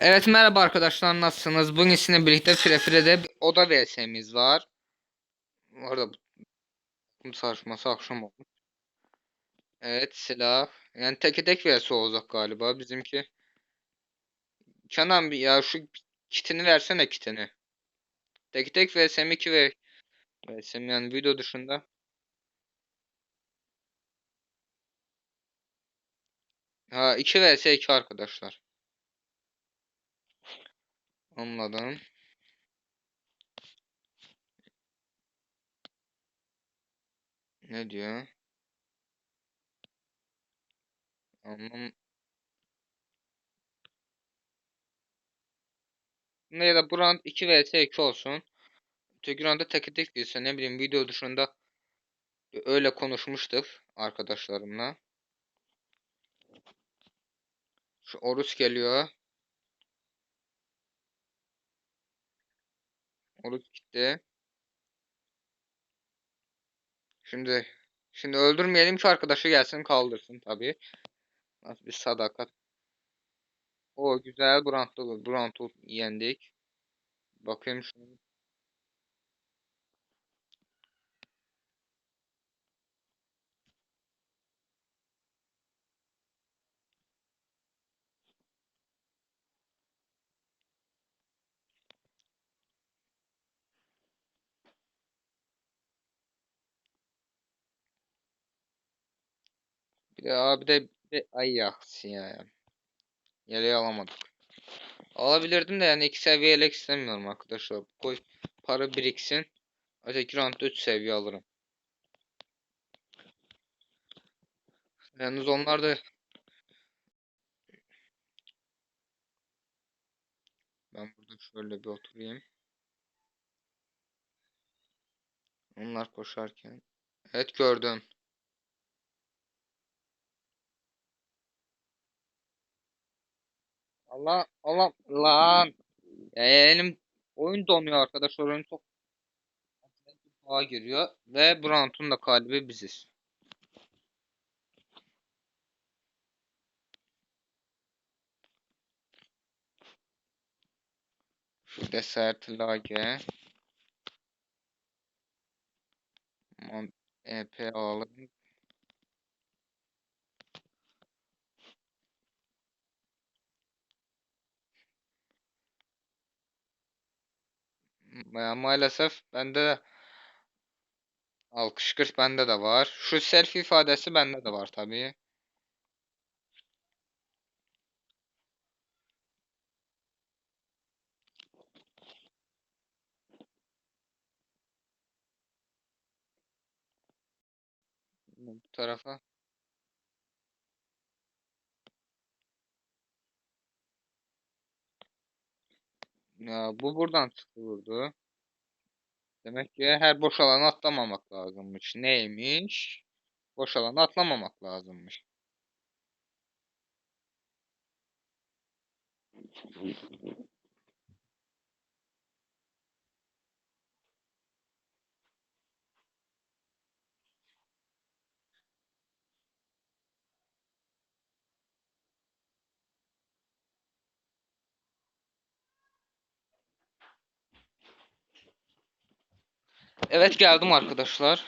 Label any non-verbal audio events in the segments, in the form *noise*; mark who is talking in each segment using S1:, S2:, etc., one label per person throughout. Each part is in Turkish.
S1: Evet merhaba arkadaşlar nasılsınız? Bugün sizinle birlikte Frefre'de oda VS'miz var. Bu arada bu saçması akşam olmuş. Evet silah. Yani teke tek vs olacak galiba bizimki. Kenan bir ya şu kitini versene kitini. Tek tek vs mi 2 ve vs mi yani video dışında. Ha 2 vs 2 arkadaşlar. Anladım. Ne diyor? Anlam. Ya da bu round 2 vs 2 olsun. Öteki roundda tek tek vs ne bileyim video dışında öyle konuşmuştuk arkadaşlarımla. Şu Orus geliyor. Orus gitti. Şimdi şimdi öldürmeyelim ki arkadaşı gelsin kaldırsın tabii. Nasıl bir sadakat. O güzel Brandt'u Brandt'u yendik. Bakayım şunu. Bir de abi de bir de ay yaksın ya. Yeleği alamadık. Alabilirdim de yani iki seviye yelek istemiyorum arkadaşlar. Koy para biriksin. Öteki roundda 3 seviye alırım. Yalnız onlar da ben burada şöyle bir oturayım. Onlar koşarken. Evet gördüm. Allah Allah lan. Elim oyun donuyor arkadaşlar. Oyun çok sağa giriyor ve Brandt'un da kalbi biziz. Şu Desert Lage. EP alalım. Ya maalesef bende de alkış kırk bende de var. Şu selfie ifadesi bende de var tabii. Bu tarafa. Ya bu buradan vurdu. Demek ki her boş alanı atlamamak lazımmış. Neymiş? Boş alanı atlamamak lazımmış. Evet geldim arkadaşlar.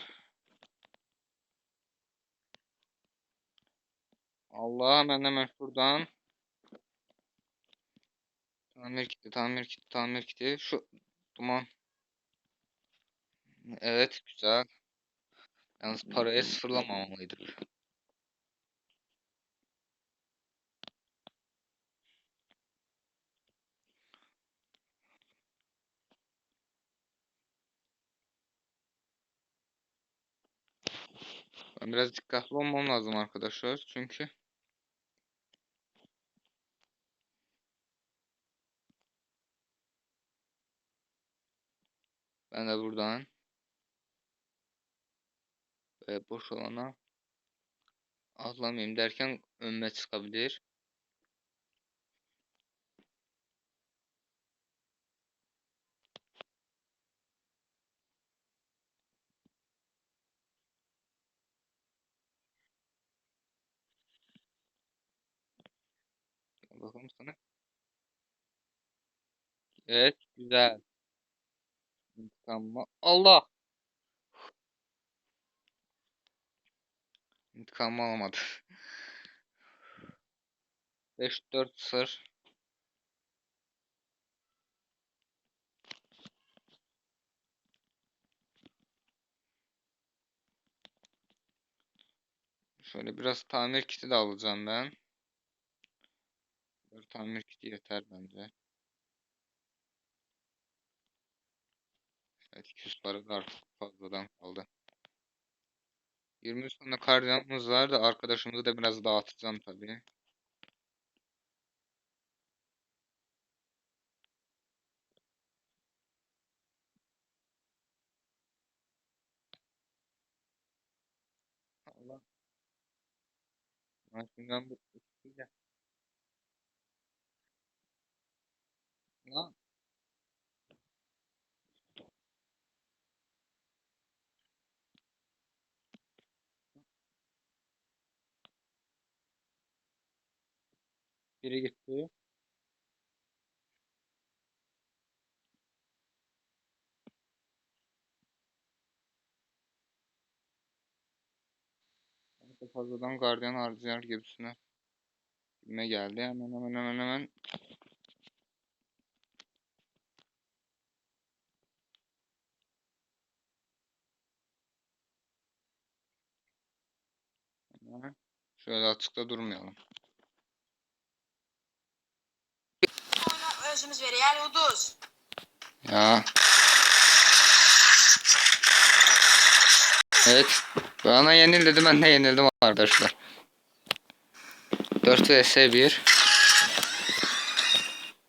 S1: Allah hemen hemen şuradan. Tamir kiti, tamir kiti, tamir kiti. Şu duman. Evet güzel. Yalnız parayı sıfırlamamalıydık. Ben biraz dikkatli olmam lazım arkadaşlar. Çünkü ben de buradan e, boş olana atlamayayım derken önüme çıkabilir. Bakalım sana. Evet güzel. İntikam Allah. İntikam alamadı. *laughs* 5-4 sır. Şöyle biraz tamir kiti de alacağım ben. Bir tamir kiti yeter bence. Evet 200 para da artık fazladan kaldı. 20 tane kardiyanımız var da arkadaşımızı da biraz dağıtacağım tabii. Allah. Ben şimdiden bu Lan biri gitti. Fazladan gardiyan harcayan gibisine. Gibime geldi. Hemen hemen hemen hemen. Şöyle açıkta durmayalım.
S2: Özümüz veriyor uduz.
S1: Ya. Evet. Bana yenil dedi ben de yenildim arkadaşlar. 4 vs 1.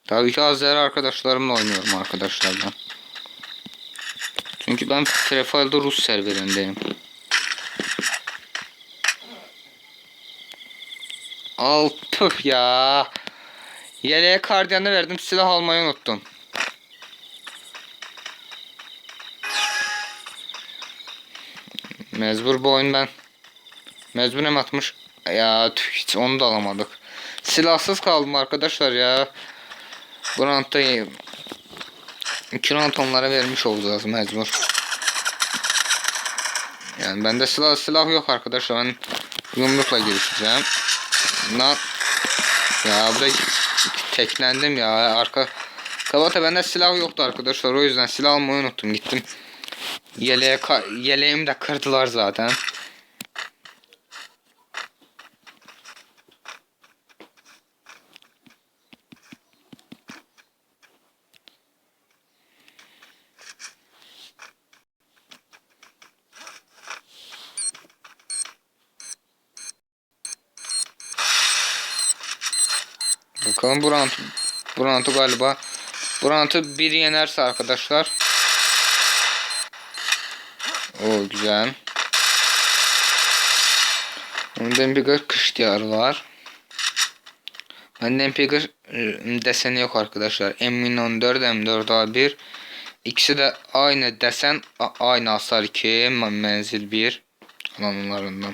S1: Tabii ki az değerli arkadaşlarımla oynuyorum arkadaşlar ben. Çünkü ben Free Fire'da Rus serverindeyim. Al püf ya. Yeleğe kardiyanı verdim silah almayı unuttum. Mecbur bu oyun ben. Mecburen atmış. Ya tüh, hiç onu da alamadık. Silahsız kaldım arkadaşlar ya. Bu roundda iki round onlara vermiş olacağız mecbur. Yani bende silah silah yok arkadaşlar. Ben yumrukla girişeceğim. Lan. Ya burada teklendim ya. Arka Kabata bende silah yoktu arkadaşlar. O yüzden silah almayı unuttum. Gittim. Yeleğe yeleğimi de kırdılar zaten. Bakalım bu round, bu roundu galiba bu roundu biri yenerse arkadaşlar o güzel. Onda bir kış diyarı var. Bende Empiger deseni yok arkadaşlar. M1014 M4A1 İkisi de aynı desen aynı hasar 2 menzil 1 alanlarından.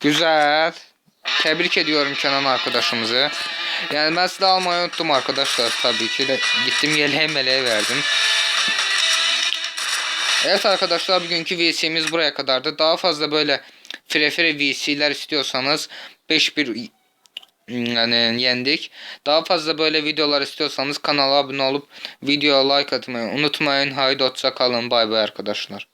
S1: Güzel. Tebrik ediyorum Kenan arkadaşımızı. Yani ben silah almayı unuttum arkadaşlar tabii ki de gittim yeleğe meleğe verdim. Evet arkadaşlar bugünkü VC'miz buraya kadardı. Daha fazla böyle fire fire VC'ler istiyorsanız 5-1 yani yendik. Daha fazla böyle videolar istiyorsanız kanala abone olup videoya like atmayı unutmayın. Haydi hoşça kalın. Bay bay arkadaşlar.